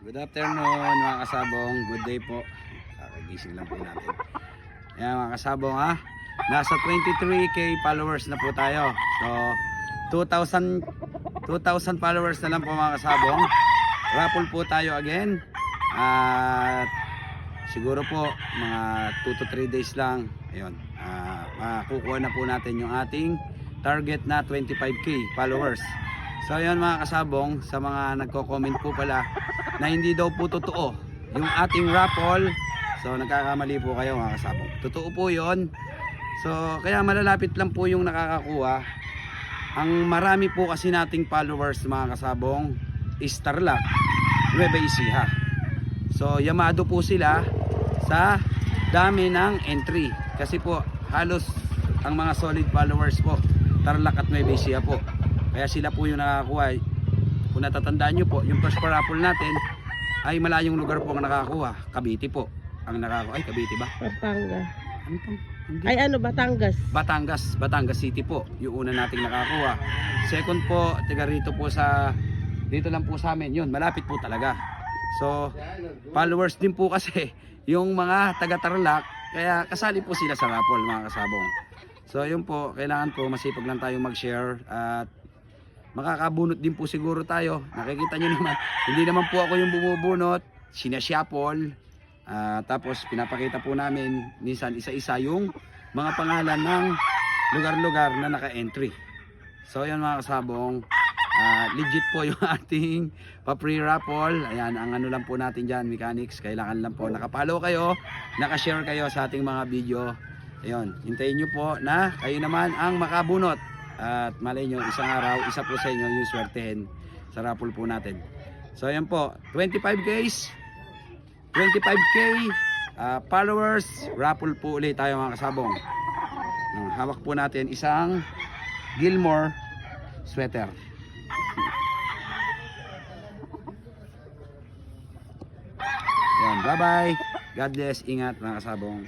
Good afternoon mga kasabong. Good day po. Kakagising lang po natin. Yan mga kasabong ha. Nasa 23k followers na po tayo. So 2,000 2,000 followers na lang po mga kasabong. Raffle po tayo again. At siguro po mga 2 to 3 days lang. Ayun. makukuha na po natin yung ating target na 25k followers. So ayun mga kasabong, sa mga nagko-comment po pala na hindi daw po totoo yung ating raffle. So nagkakamali po kayo mga kasabong. Totoo po 'yon. So kaya malalapit lang po yung nakakakuha. Ang marami po kasi nating followers mga kasabong is Tarlac, Nueva Ecija. So yamado po sila sa dami ng entry. Kasi po halos ang mga solid followers po Tarlac at Nueva Ecija po. Kaya sila po yung nakakakuha. Kung natatandaan nyo po, yung first parapol natin ay malayong lugar po ang nakakakuha. Cavite po ang nakakakuha. Ay, Cavite ba? Pampanga. Ano pang? Hindi. Ay ano, Batangas. Batangas, Batangas City po, yung una nating nakakuha. Second po, tiga rito po sa dito lang po sa amin, yun, malapit po talaga. So, followers din po kasi yung mga taga Tarlac, kaya kasali po sila sa raffle mga kasabong. So, yun po, kailangan po masipag lang tayo mag-share at makakabunot din po siguro tayo. Nakikita nyo naman, hindi naman po ako yung bumubunot, sinasyapol. Ah, tapos pinapakita po namin minsan isa-isa yung mga pangalan ng lugar-lugar na naka-entry. So yun mga kasabong, ah, legit po yung ating pa-free raffle. Ayan, ang ano lang po natin dyan, mechanics. Kailangan lang po nakapalo kayo, nakashare kayo sa ating mga video. Ayun, hintayin nyo po na kayo naman ang makabunot. At malay nyo, isang araw, isa po sa inyo yung swertehin sa raffle po natin. So ayan po, 25 guys, 25k ah, followers, raffle po ulit tayo mga kasabong. Ah, hawak po natin isang Gilmore sweater. Yan, bye bye. God bless, ingat mga kasabong.